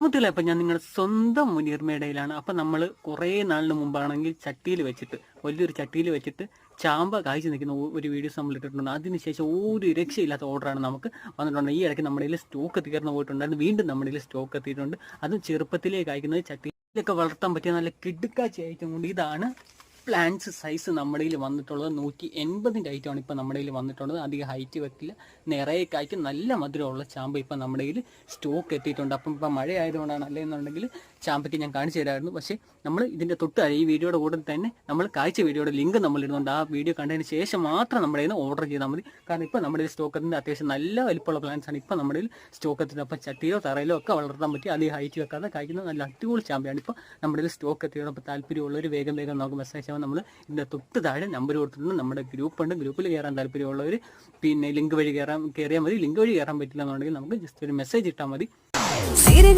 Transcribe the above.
മുത്തില്ല അപ്പം ഞാൻ നിങ്ങളുടെ സ്വന്തം മുനീർമേടയിലാണ്. അപ്പം നമ്മൾ കുറേ നാളിന് മുമ്പാണെങ്കിൽ ചട്ടിയിൽ വെച്ചിട്ട് വലിയൊരു ചട്ടിയിൽ വെച്ചിട്ട് ചാമ്പ കാഴ്ച നിൽക്കുന്ന ഒരു വീഡിയോസ് നമ്മൾ ഇട്ടിട്ടുണ്ട്. അതിനുശേഷം ഒരു രക്ഷയില്ലാത്ത ഓർഡറാണ് നമുക്ക് വന്നിട്ടുണ്ട് ഈ ഇടയ്ക്ക് നമ്മുടെ സ്റ്റോക്ക് തീർന്നു പോയിട്ടുണ്ടായിരുന്നു. വീണ്ടും നമ്മുടെ സ്റ്റോക്ക് എത്തിയിട്ടുണ്ട്. അതും ചെറുപ്പത്തിലേ കായ്ക്കുന്നത് ചട്ടിയിലൊക്കെ വളർത്താൻ പറ്റിയ നല്ല കിടുക്കാച്ചി ഐറ്റം കൊണ്ട് ഇതാണ് പ്ലാന്റ്സ് സൈസ് നമ്മുടെ കയ്യിൽ വന്നിട്ടുള്ളത് നൂറ്റി എൺപതിന്റെ ഐറ്റമാണ് ഇപ്പോൾ നമ്മുടെ കയ്യിൽ വന്നിട്ടുള്ളത്. അധികം ഹൈറ്റ് വെക്കില്ല. നിറയെ കായ്ക്ക് നല്ല മധുരമുള്ള ചാമ്പ ഇപ്പം നമ്മുടെ കയ്യിൽ സ്റ്റോക്ക് എത്തിയിട്ടുണ്ട്. അപ്പം ഇപ്പം മഴ ആയതുകൊണ്ടാണ് അല്ലെന്നുണ്ടെങ്കിൽ ചാമ്പയ്ക്ക് ഞാൻ കാണിച്ചു തരാമായിരുന്നു. പക്ഷേ നമ്മൾ ഇതിന്റെ തൊട്ട് ഈ വീഡിയോയുടെ കൂടെ തന്നെ നമ്മൾ കാഴ്ച വീഡിയോയുടെ ലിങ്ക് നമ്മൾ ഇടുന്നുണ്ട് ആ വീഡിയോ കണ്ടതിന് ശേഷം മാത്രം നമ്മുടെ കയ്യിൽ ഓർഡർ ചെയ്താൽ മതി. കാരണം ഇപ്പോൾ നമ്മുടെ കയ്യിൽ സ്റ്റോക്ക് എത്തുന്നത് അത്യാവശ്യം നല്ല വലിപ്പമുള്ള പ്ലാന്റ്സ് ആണ് ഇപ്പോൾ നമ്മുടെ കയ്യിൽ സ്റ്റോക്ക് എത്തുന്നത് അപ്പോൾ ചട്ടിയോ തറയിലോ ഒക്കെ വളർത്താൻ പറ്റി അധികം ഹൈറ്റ് വെക്കാതെ കായ്ക്കുന്ന നല്ല അടിപൊളി ചാമ്പയാണ് ഇപ്പോൾ നമ്മുടെ സ്റ്റോക്ക് എത്തിയത് അപ്പോൾ താല്പര്യമുള്ളവർ വേഗം വേഗം നമുക്ക് മെസ്സേജ് നമ്മൾ ഇതിന്റെ തൊട്ട് താഴെ നമ്പർ കൊടുത്തിട്ടുണ്ട്. നമ്മുടെ ഗ്രൂപ്പ് ഉണ്ട്. ഗ്രൂപ്പിൽ കയറാൻ താല്പര്യമുള്ളവർ പിന്നെ ലിങ്ക് വഴി കയറാൻ കയറിയാൽ മതി. ലിങ്ക് വഴി കയറാൻ പറ്റില്ല എന്നുണ്ടെങ്കിൽ നമുക്ക് ജസ്റ്റ് ഒരു മെസ്സേജ് ഇട്ടാൽ മതി.